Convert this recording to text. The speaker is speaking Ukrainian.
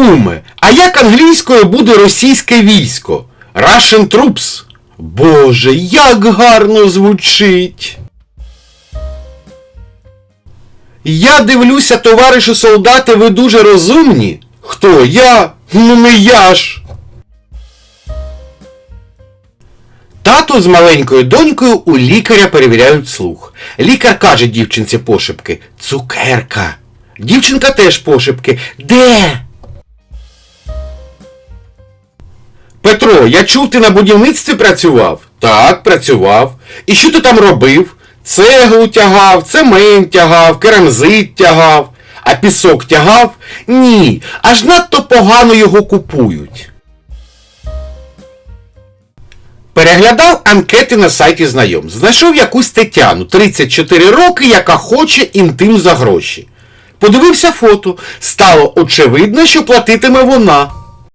Куме, а як англійською буде російське військо? Russian troops. Боже, як гарно звучить. Я дивлюся, товариші солдати, ви дуже розумні. Хто я? Ну не я ж. Тато з маленькою донькою у лікаря перевіряють слух. Лікар каже дівчинці пошепки Цукерка. Дівчинка теж пошепки. Де? Петро, я чув, ти на будівництві працював? Так, працював. І що ти там робив? Цеглу тягав, цемент тягав, керамзит тягав. А пісок тягав? Ні, аж надто погано його купують. Переглядав анкети на сайті знайом. Знайшов якусь Тетяну, 34 роки, яка хоче інтим за гроші. Подивився фото. Стало очевидно, що платитиме вона.